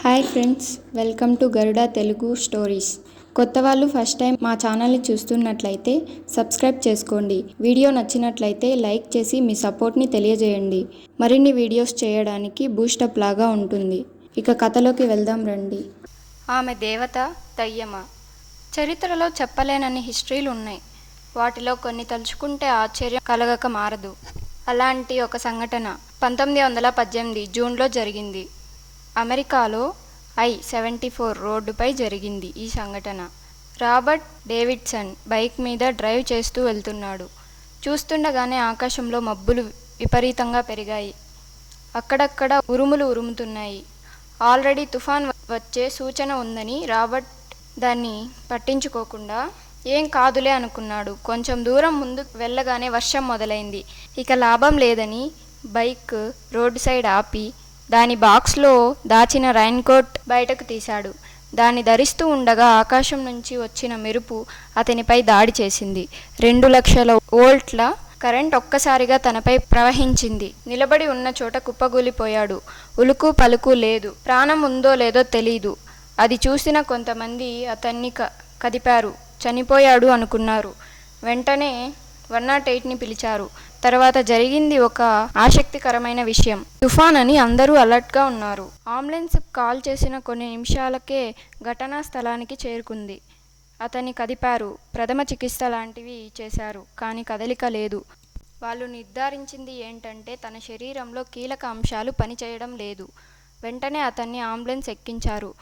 Hi friends welcome to Garuda Telugu stories. కొత్త వాళ్ళు first time మా ఛానల్ని చూస్తున్నట్లయితే సబ్స్క్రైబ్ చేసుకోండి. వీడియో నచ్చినట్లయితే లైక్ చేసి మీ సపోర్ట్ని తెలియజేయండి. మరిన్ని వీడియోస్ చేయడానికి బూస్టప్ లాగా ఉంటుంది. ఇక కథలోకి వెళ్దాం రండి. ఆమె దేవత తయ్యమ్మ చరిత్రలో చెప్పలేనని హిస్టరీలు ఉన్నాయి. వాటిలో కొన్ని తలుచుకుంటే ఆశ్చర్యం కలగక మారదు. అలాంటి ఒక సంఘటన పంతొమ్మిది వందల పద్దెనిమిది జూన్లో జరిగింది. అమెరికాలో ఐ సెవెంటీ ఫోర్ రోడ్డుపై జరిగింది ఈ సంఘటన. రాబర్ట్ డేవిడ్సన్ బైక్ మీద డ్రైవ్ చేస్తూ వెళ్తున్నాడు. చూస్తుండగానే ఆకాశంలో మబ్బులు విపరీతంగా పెరిగాయి. అక్కడక్కడ ఉరుములు ఉరుముతున్నాయి. ఆల్రెడీ తుఫాన్ వచ్చే సూచన ఉందని రాబర్ట్ దాన్ని పట్టించుకోకుండా ఏం కాదులే అనుకున్నాడు. కొంచెం దూరం ముందు వెళ్ళగానే వర్షం మొదలైంది. ఇక లాభం లేదని బైక్ రోడ్డు సైడ్ ఆపి దాని బాక్స్లో దాచిన రైన్ కోట్ బయటకు తీశాడు. దాన్ని ధరిస్తూ ఉండగా ఆకాశం నుంచి వచ్చిన మెరుపు అతనిపై దాడి చేసింది. రెండు లక్షల వోల్ట్ల కరెంట్ ఒక్కసారిగా తనపై ప్రవహించింది. నిలబడి ఉన్న చోట కుప్పగూలిపోయాడు. ఉలుకు పలుకు లేదు. ప్రాణం ఉందో లేదో తెలీదు. అది చూసిన కొంతమంది అతన్ని క కదిపారు. చనిపోయాడు అనుకున్నారు. వెంటనే వన్ నాట్ ఎయిట్ని పిలిచారు. తర్వాత జరిగింది ఒక ఆసక్తికరమైన విషయం. తుఫాన్ అని అందరూ అలర్ట్గా ఉన్నారు. అంబులెన్స్ కాల్ చేసిన కొన్ని నిమిషాలకే ఘటనా స్థలానికి చేరుకుంది. అతన్ని కదిపారు. ప్రథమ చికిత్స లాంటివి చేశారు కానీ కదలిక లేదు. వాళ్ళు నిర్ధారించింది ఏంటంటే తన శరీరంలో కీలక అంశాలు పనిచేయడం లేదు. వెంటనే అతన్ని అంబులెన్స్ ఎక్కించారు.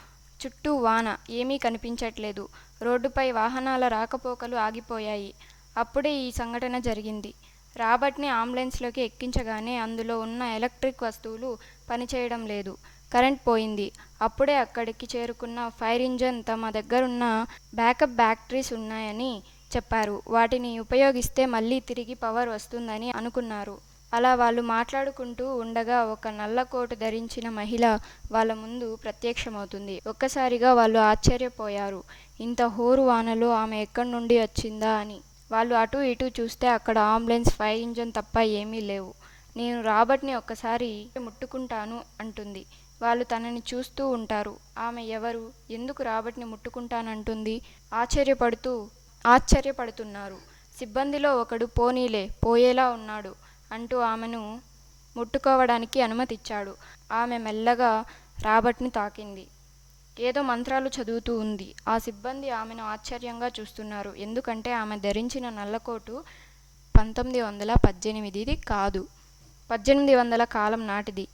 చుట్టూ వాన ఏమీ కనిపించట్లేదు. రోడ్డుపై వాహనాల రాకపోకలు ఆగిపోయాయి. అప్పుడే ఈ సంఘటన జరిగింది. రాబర్ట్ని అంబులెన్స్లోకి ఎక్కించగానే అందులో ఉన్న ఎలక్ట్రిక్ వస్తువులు పనిచేయడం లేదు. కరెంట్ పోయింది. అప్పుడే అక్కడికి చేరుకున్న ఫైర్ ఇంజన్ తమ దగ్గరున్న బ్యాకప్ బ్యాటరీస్ ఉన్నాయని చెప్పారు. వాటిని ఉపయోగిస్తే మళ్ళీ తిరిగి పవర్ వస్తుందని అనుకున్నారు. అలా వాళ్ళు మాట్లాడుకుంటూ ఉండగా ఒక నల్ల కోటు ధరించిన మహిళ వాళ్ళ ముందు ప్రత్యక్షమవుతుంది. ఒక్కసారిగా వాళ్ళు ఆశ్చర్యపోయారు. ఇంత హోరు వానలో ఆమె ఎక్కడి నుండి వచ్చిందా అని. వాళ్ళు అటు ఇటు చూస్తే అక్కడ అంబులెన్స్ ఫైర్ ఇంజన్ తప్ప ఏమీ లేవు. నేను రాబర్ట్ని ఒక్కసారి ముట్టుకుంటాను అంటుంది. వాళ్ళు తనని చూస్తూ ఉంటారు. ఆమె ఎవరు? ఎందుకు రాబర్ట్ని ముట్టుకుంటానంటుంది? ఆశ్చర్యపడుతూ ఆశ్చర్యపడుతున్నారు. సిబ్బందిలో ఒకడు పోనీలే పోయేలా ఉన్నాడు అంటూ ఆమెను ముట్టుకోవడానికి అనుమతిచ్చాడు. ఆమె మెల్లగా రాబర్ట్ని తాకింది. ఏదో మంత్రాలు చదువుతూ ఉంది. ఆ సిబ్బంది ఆమెను ఆశ్చర్యంగా చూస్తున్నారు. ఎందుకంటే ఆమె ధరించిన నల్లకోటు పంతొమ్మిది వందల పద్దెనిమిదిది కాదు. పద్దెనిమిది వందల కాలం నాటిది.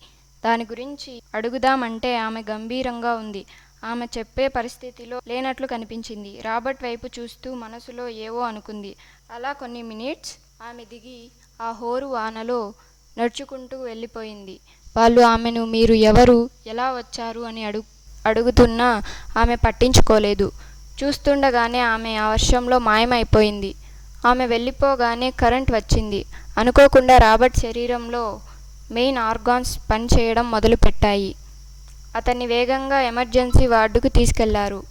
దాని గురించి అడుగుదామంటే ఆమె గంభీరంగా ఉంది. ఆమె చెప్పే పరిస్థితిలో లేనట్లు కనిపించింది. రాబర్ట్ వైపు చూస్తూ మనసులో ఏవో అనుకుంది. అలా కొన్ని మినిట్స్ ఆమె దిగి ఆ హోరు వానలో నడుచుకుంటూ వెళ్ళిపోయింది. వాళ్ళు ఆమెను మీరు ఎవరు? ఎలా వచ్చారు? అని అడుగు అడుగుతున్నా ఆమె పట్టించుకోలేదు. చూస్తుండగానే ఆమె ఆ వర్షంలో మాయమైపోయింది. ఆమె వెళ్ళిపోగానే కరెంట్ వచ్చింది. అనుకోకుండా రాబర్ట్ శరీరంలో మెయిన్ ఆర్గాన్స్ పనిచేయడం మొదలుపెట్టాయి. అతన్ని వేగంగా ఎమర్జెన్సీ వార్డుకు తీసుకెళ్ళారు.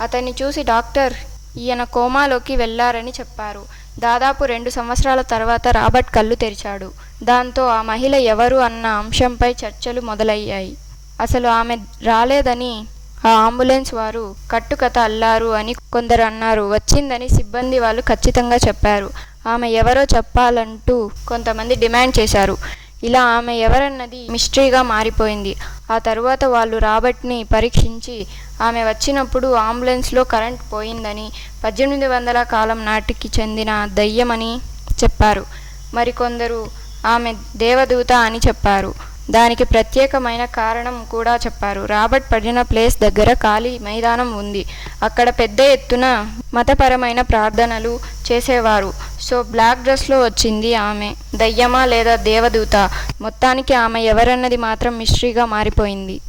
అతన్ని చూసి డాక్టర్ ఈయన కోమాలోకి వెళ్ళారని చెప్పారు. దాదాపు రెండు సంవత్సరాల తర్వాత రాబర్ట్ కళ్ళు తెరిచాడు. దాంతో ఆ మహిళ ఎవరు అన్న అంశంపై చర్చలు మొదలయ్యాయి. అసలు ఆమె రాలేదని ఆ అంబులెన్స్ వారు కట్టుకథ అల్లారు అని కొందరు అన్నారు. వచ్చిందని సిబ్బంది వాళ్ళు ఖచ్చితంగా చెప్పారు. ఆమె ఎవరో చెప్పాలంటూ కొంతమంది డిమాండ్ చేశారు. ఇలా ఆమె ఎవరన్నది మిస్టరీగా మారిపోయింది. ఆ తరువాత వాళ్ళు రాబర్ట్ని పరీక్షించి ఆమె వచ్చినప్పుడు అంబులెన్స్లో కరెంట్ పోయిందని పద్దెనిమిది వందల కాలం నాటికి చెందిన దయ్యమని చెప్పారు. మరికొందరు ఆమె దేవదూత అని చెప్పారు. దానికి ప్రత్యేకమైన కారణం కూడా చెప్పారు. రాబర్ట్ పడిన ప్లేస్ దగ్గర ఖాళీ మైదానం ఉంది. అక్కడ పెద్ద ఎత్తున మతపరమైన ప్రార్థనలు చేసేవారు. సో బ్లాక్ డ్రెస్లో వచ్చింది ఆమె. దయ్యమా లేదా దేవదూత? మొత్తానికి ఆమె ఎవరన్నది మాత్రం మిస్టరీగా మారిపోయింది.